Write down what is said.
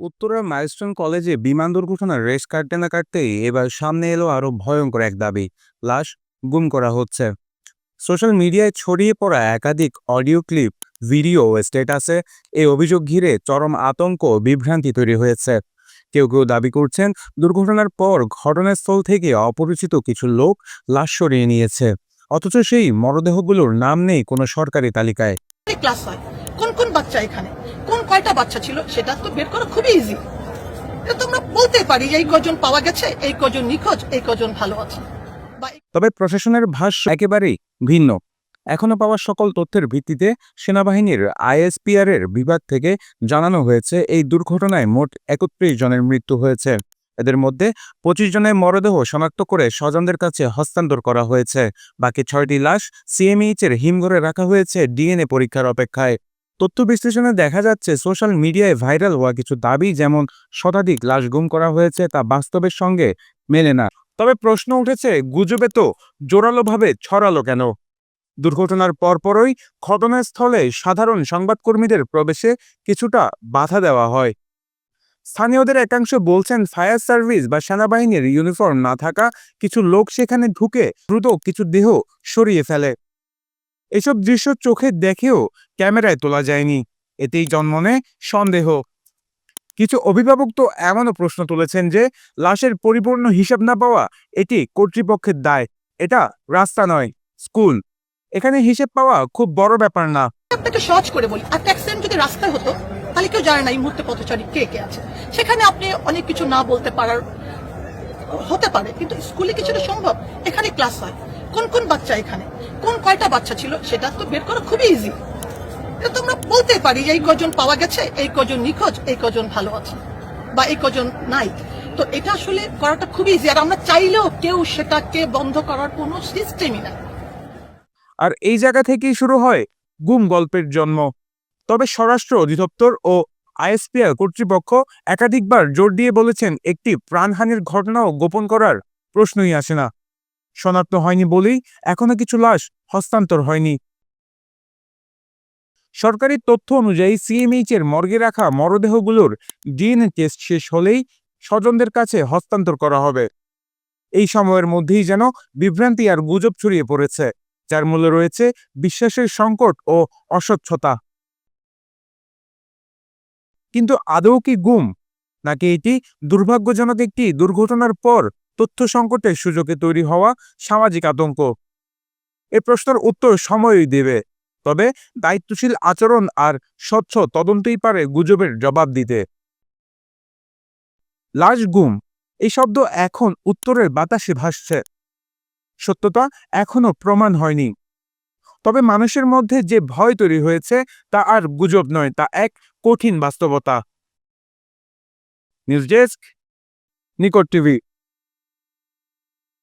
উত্তরার মাইলস্টোন কলেজে বিমান দুর্ঘটনার রেশ কাটতে না কাটতেই এবার সামনে এলো আরও ভয়ঙ্কর এক দাবি। লাশ গুম করা হচ্ছে। সোশ্যাল মিডিয়ায় ছড়িয়ে পড়া একাধিক অডিও ক্লিপ, ভিডিও ও স্ট্যাটাসে এই অভিযোগ ঘিরে চরম আতঙ্ক বিভ্রান্তি তৈরি হয়েছে। কেউ কেউ দাবি করছেন, দুর্ঘটনার পর ঘটনাস্থল থেকে অপরিচিত কিছু লোক লাশ সরিয়ে নিয়েছে। অথচ সেই মরদেহগুলোর নাম নেই কোনো সরকারি তালিকায়। ক্লাস হয় কোন কোন বাচ্চা এখানে? কোন কয়টা বাচ্চা ছিল সেটা তো বের করা খুবই ইজি এটা তো আমরা বলতে পারি, এই কজন পাওয়া গেছে, এই কজন নিখোঁজ, এই কজন ভালো আছে। তবে প্রশাসনের ভাষ্য একেবারেই ভিন্ন। এখনও পাওয়া সকল তথ্যের ভিত্তিতে সেনাবাহিনীর আইএসপিআর এর বিভাগ থেকে জানানো হয়েছে, এই দুর্ঘটনায় মোট একত্রিশ জনের মৃত্যু হয়েছে। এদের মধ্যে পঁচিশ জনের মরদেহ শনাক্ত করে স্বজনদের কাছে হস্তান্তর করা হয়েছে। বাকি ছয়টি লাশ সিএমএইচ এর হিমঘরে রাখা হয়েছে, ডিএনএ পরীক্ষার অপেক্ষায়। তথ্য বিশ্লেষণে দেখা যাচ্ছে সোশ্যাল মিডিয়ায় ভাইরাল হওয়া কিছু দাবি, যেমন শতাধিক লাশ গুম করা হয়েছে তা বাস্তবের সঙ্গে মেলে না। তবে প্রশ্ন উঠেছে, গুজবে তো জোরালোভাবে ছড়ালো কেন? দুর্ঘটনার পরপরই ঘটনাস্থলে সাধারণ সংবাদকর্মীদের প্রবেশে কিছুটা বাধা দেওয়া হয়। স্থানীয়দের একাংশ বলছেন, ফায়ার সার্ভিস বা সেনাবাহিনীর ইউনিফর্ম না থাকা কিছু লোক সেখানে ঢুকে দ্রুত কিছু দেহ সরিয়ে ফেলে। এসব দৃশ্য চোখে দেখেও ক্যামেরায় তোলা যায়নি। এতেই জন্ম নেয় সন্দেহ। কিছু অভিভাবক তো এমনও প্রশ্ন তুলেছেন যে, লাশের পরিপূর্ণ হিসাব না পাওয়া এটি কর্তৃপক্ষের দায়। এটা রাস্তা নয়, স্কুল। এখানে হিসেব পাওয়া খুব বড় ব্যাপার না। আপনাকে সহজ করে বলি, একটা অ্যাক্সিডেন্ট যদি রাস্তায় হতো, তাহলে কেউ জানে না এই মুহূর্তে পথচারী কে কে আছে। সেখানে আপনি অনেক কিছু না বলতে পারার, হতে পারে, কিন্তু স্কুলে কিছুটা সম্ভব। এখানে ক্লাস হয়। কোন কোন বাচ্চা এখানে? কোন কয়টা বাচ্চা ছিল? সেটা তো বের করা খুবই ইজি এটা তো আমরা বলতে পারি, এই কজন পাওয়া গেছে, এই কজন নিখোঁজ, এই কজন ভালো আছে, বা এই কজন নাই। তো এটা আসলে করাটা খুবই ইজি আর আমরা চাইলেও কেউ সেটাকে বন্ধ করার কোনো সিস্টেমই না আর এই জায়গা থেকেই শুরু হয় গুম গল্পের জন্ম। তবে স্বরাষ্ট্র অধিদপ্তর ও আইএসপিআর কর্তৃপক্ষ একাধিকবার জোর দিয়ে বলেছেন, একটি প্রাণহানির ঘটনাও গোপন করার প্রশ্নই আসে না। শনাক্ত হয়নি বলেই এখনও কিছু লাশ হস্তান্তর হয়নি। সরকারি তথ্য অনুযায়ী সিএমএইচ এর মর্গে রাখা মরদেহগুলোর ডিএনএ টেস্ট শেষ হলেই স্বজনদের কাছে হস্তান্তর করা হবে। এই সময়ের মধ্যেই যেন বিভ্রান্তি আর গুজব ছড়িয়ে পড়েছে, যার মূল্য রয়েছে বিশ্বাসের সংকট ও অস্বচ্ছতা। কিন্তু আদৌ কি গুম, নাকি এটি দুর্ভাগ্যজনক একটি দুর্ঘটনার পর তথ্য সংকটের সুযোগে তৈরি হওয়া সামাজিক আতঙ্ক। এ প্রশ্নের উত্তর সময়ই দেবে, তবে দায়িত্বশীল আচরণ আর স্বচ্ছ তদন্তই পারে গুজবের জবাব দিতে। লাশ গুম, এই শব্দ এখন উত্তরের বাতাসে ভাসছে। সত্যতা এখনও প্রমাণ হয়নি। তবে মানুষের মধ্যে যে ভয় তৈরি হয়েছে তা আর গুজব নয়, তা এক কঠিন বাস্তবতা। নিউজ ডেস্ক, নিকট টিভি।